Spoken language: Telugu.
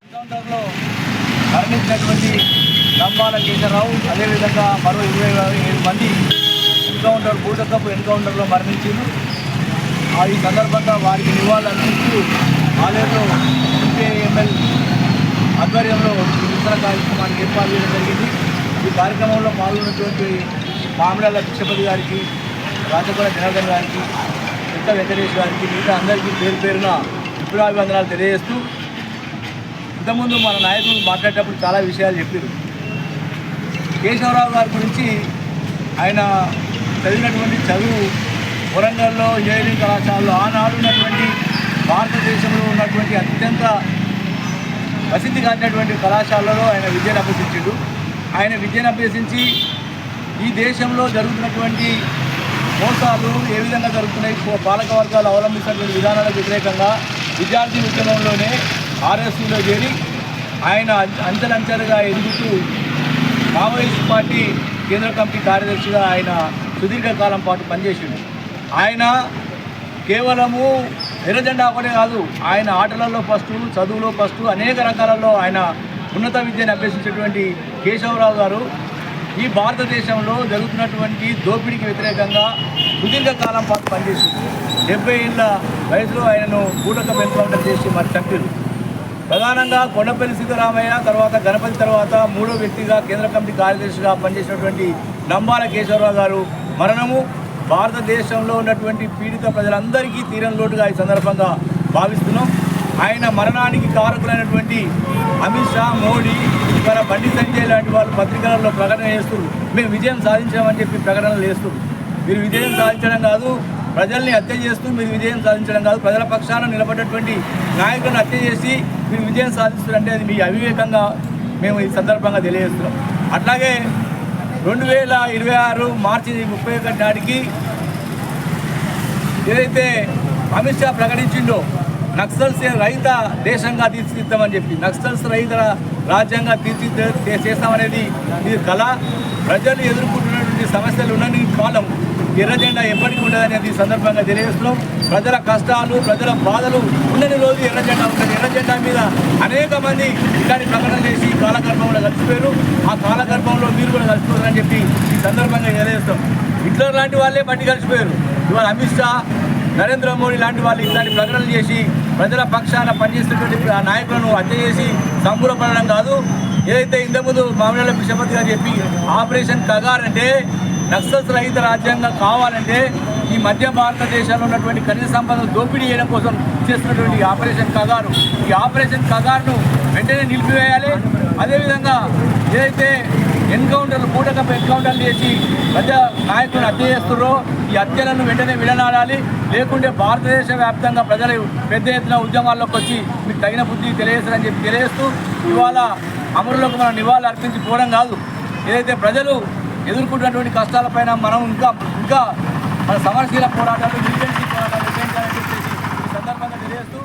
ఎన్కౌంటర్లో మరణించినటువంటి నమ్మాల కేశవరావు అదేవిధంగా మరో ఇరవై ఏడు మంది ఎన్కౌంటర్ బూటకపు ఎన్కౌంటర్లో మరణించారు ఆ ఈ సందర్భంగా వారికి నివాళులర్పిస్తూ ఆలయంలో ఎంపీఎంఎల్ ఆధ్వర్యంలో ఈ కార్యక్రమానికి కార్యక్రమాన్ని ఏర్పాటు చేయడం జరిగింది. ఈ కార్యక్రమంలో పాల్గొన్నటువంటి మామిడాల భిక్షపతి గారికి రాజగోడ జనార్దన్ గారికి చిత్త వెంకటేష్ గారికి మిగతా అందరికీ పేరు పేరున విప్లవాభివందనాలు తెలియజేస్తూ ఇంతకుముందు మన నాయకులు మాట్లాడేటప్పుడు చాలా విషయాలు చెప్పారు. కేశవరావు గారి గురించి ఆయన చదివినటువంటి చదువు వరంగల్లో ఇంజనీరింగ్ కళాశాలలో ఆనాడు ఉన్నటువంటి భారతదేశంలో ఉన్నటువంటి అత్యంత ప్రసిద్ధి కాంచినటువంటి కళాశాలలో ఆయన విద్యను అభ్యసించాడు. ఆయన విద్యను అభ్యసించి ఈ దేశంలో జరుగుతున్నటువంటి మోసాలు ఏ విధంగా జరుగుతున్నాయి? పాలక వర్గాలు అవలంబిస్తున్న విధానాలకు వ్యతిరేకంగా విద్యార్థి ఉద్యమంలోనే ఆర్ఎస్యూలో చేరి ఆయన అంచెలంచెలుగా ఎదుగుతూ మావోయిస్ట్ పార్టీ కేంద్ర కమిటీ కార్యదర్శిగా ఆయన సుదీర్ఘకాలం పాటు పనిచేసిండు. ఆయన కేవలము ఎర్రజెండా ఒకటే కాదు ఆయన ఆటలలో ఫస్ట్ చదువులో ఫస్ట్ అనేక రకాలలో ఆయన ఉన్నత విద్యను అభ్యసించినటువంటి కేశవరావు గారు ఈ భారతదేశంలో జరుగుతున్నటువంటి దోపిడీకి వ్యతిరేకంగా సుదీర్ఘకాలం పాటు పనిచేసింది. డెబ్బై ఏళ్ళ వయసులో ఆయనను బూటకం ఎన్కౌంటర్ చేసి మరి చంపారు ప్రధానంగా కొండపల్లి సిద్ధరామయ్య తర్వాత గణపతి తర్వాత మూడో వ్యక్తిగా కేంద్ర కమిటీ కార్యదర్శిగా పనిచేసినటువంటి నంబాల కేశవరావు గారు మరణము భారతదేశంలో ఉన్నటువంటి పీడిత ప్రజలందరికీ తీరం లోటుగా ఈ సందర్భంగా భావిస్తున్నాం. ఆయన మరణానికి కారకులైనటువంటి అమిత్ షా మోడీ ఇవాళ బండి సంజయ్ లాంటి వాళ్ళు పత్రికలలో ప్రకటన చేస్తున్నారు మేము విజయం సాధించామని చెప్పి ప్రకటనలు చేస్తున్నారు మీరు విజయం సాధించడం కాదు ప్రజల్ని హత్య చేస్తూ మీరు విజయం సాధించడం కాదు ప్రజల పక్షాన నిలబడ్డటువంటి నాయకులను హత్య చేసి మీరు విజయం సాధిస్తున్నారంటే అది మీ అవివేకంగా మేము ఈ సందర్భంగా తెలియజేస్తున్నాం. అట్లాగే రెండు వేల ఇరవై ఆరు మార్చి ముప్పై ఒకటి నాటికి ఏదైతే అమిత్ షా ప్రకటించిండో నక్సల్స్ రహిత దేశంగా తీర్చిదిద్దామని చెప్పి నక్సల్స్ రహిత రాజ్యంగా తీర్చి చేస్తామనేది ఇది కళ. ప్రజలు ఎదుర్కొంటున్నటువంటి సమస్యలు ఉన్నన్ని కాలం ఎర్ర జెండా ఎప్పటికీ ఉండదనేది సందర్భంగా తెలియజేస్తున్నాం. ప్రజల కష్టాలు ప్రజల బాధలు ఉండని రోజు ఎర్ర జెండా ఉంటుంది. ఎర్ర జెండా మీద అనేక మంది ఇలాంటి ప్రకటన చేసి కాలగర్భంలో కలిసిపోయారు ఆ కాలగర్భంలో మీరు కూడా కలిసిపోతారని చెప్పి ఈ సందర్భంగా తెలియజేస్తాం హిట్లర్ లాంటి వాళ్ళే బట్టి కలిసిపోయారు. ఇవాళ అమిత్ షా నరేంద్ర మోడీ లాంటి వాళ్ళు ఇట్లాంటి ప్రకటనలు చేసి ప్రజల పక్షాన పనిచేస్తున్నటువంటి ఆ నాయకులను హత్య చేసి సంబూరపడడం కాదు. ఏదైతే ఇంతకుముందు మామిడాల బిషపతి గారు చెప్పి ఆపరేషన్ కగార్ అంటే నక్సల్స్ రహిత రాజ్యాంగం కావాలంటే ఈ మధ్య భారతదేశంలో ఉన్నటువంటి ఖనిజ సంపదను దోపిడీ చేయడం కోసం చేస్తున్నటువంటి ఆపరేషన్ కగారు. ఈ ఆపరేషన్ కగార్ను వెంటనే నిలిపివేయాలి. అదేవిధంగా ఏదైతే ఎన్కౌంటర్లు పూటకపు ఎన్కౌంటర్లు చేసి పెద్ద నాయకులను హత్య చేస్తున్నారో ఈ హత్యలను వెంటనే విడనాడాలి లేకుంటే భారతదేశ వ్యాప్తంగా ప్రజలు పెద్ద ఎత్తున ఉద్యమాల్లోకి వచ్చి మీకు తగిన బుద్ధి తెలియజేస్తారని చెప్పి తెలియజేస్తూ ఇవాళ అమరులకు మనం నివాళులు అర్పించి పోవడం కాదు. ఏదైతే ప్రజలు ఎదుర్కొంటున్నటువంటి కష్టాలపైన మనం ఇంకా ఇంకా మన సమరశీల పోరాటాలు నిర్వహించి పోరాటాలు నిర్వహించాలని చెప్పేసి ఈ సందర్భంగా తెలియజేస్తూ